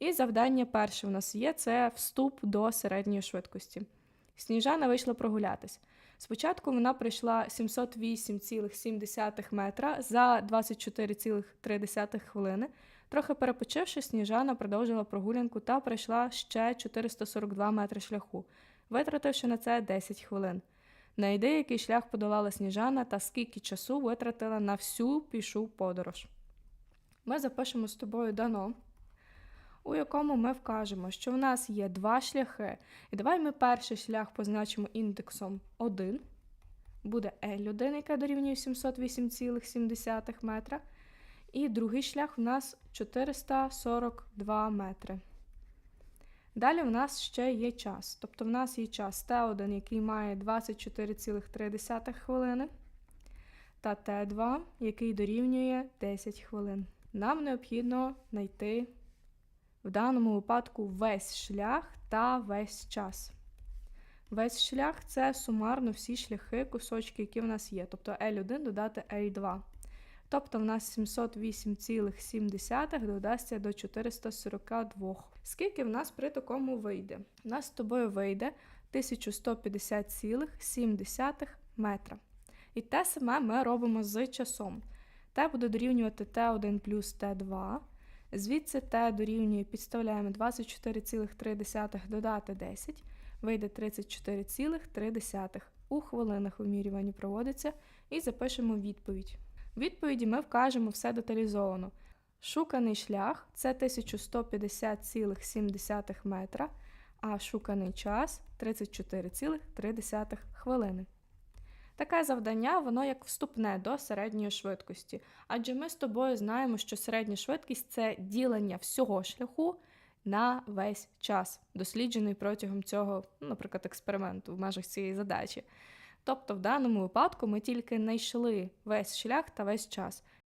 І завдання перше у нас є це вступ до середньої швидкості. Сніжана вийшла прогулятись. Спочатку вона пройшла 708,7 метра за 24,3 хвилини. Трохи перепочивши, Сніжана продовжила прогулянку та пройшла ще 442 метри шляху, витративши на це 10 хвилин. Найди, який шлях подолала Сніжана та скільки часу витратила на всю пішу подорож. Ми запишемо з тобою дано, у якому ми вкажемо, що в нас є два шляхи. І давай ми перший шлях позначимо індексом 1. Буде L1, яка дорівнює 708,7 метра. І другий шлях у нас 442 метри. Далі в нас ще є час. Тобто в нас є час Т1, який має 24,3 хвилини, та Т2, який дорівнює 10 хвилин. Нам необхідно знайти в даному випадку весь шлях та весь час. Весь шлях це сумарно всі шляхи, кусочки, які в нас є. Тобто L1 додати L2. Тобто в нас 708,7 додасться до 442. Скільки в нас при такому вийде? У нас з тобою вийде 1150,7 метра. І те саме ми робимо з часом. Т буде дорівнювати Т1 плюс Т2. Звідси Т дорівнює, підставляємо 24,3 додати 10, вийде 34,3. У хвилинах вимірювання проводиться і запишемо відповідь. В відповіді ми вкажемо все деталізовано. Шуканий шлях це 1150,7 метра, а шуканий час 34,3 хвилини. Таке завдання, воно як вступне до середньої швидкості. Адже ми з тобою знаємо, що середня швидкість це ділення всього шляху на весь час, досліджений протягом цього, наприклад, експерименту в межах цієї задачі. Тобто, в даному випадку ми тільки знайшли весь шлях та весь час.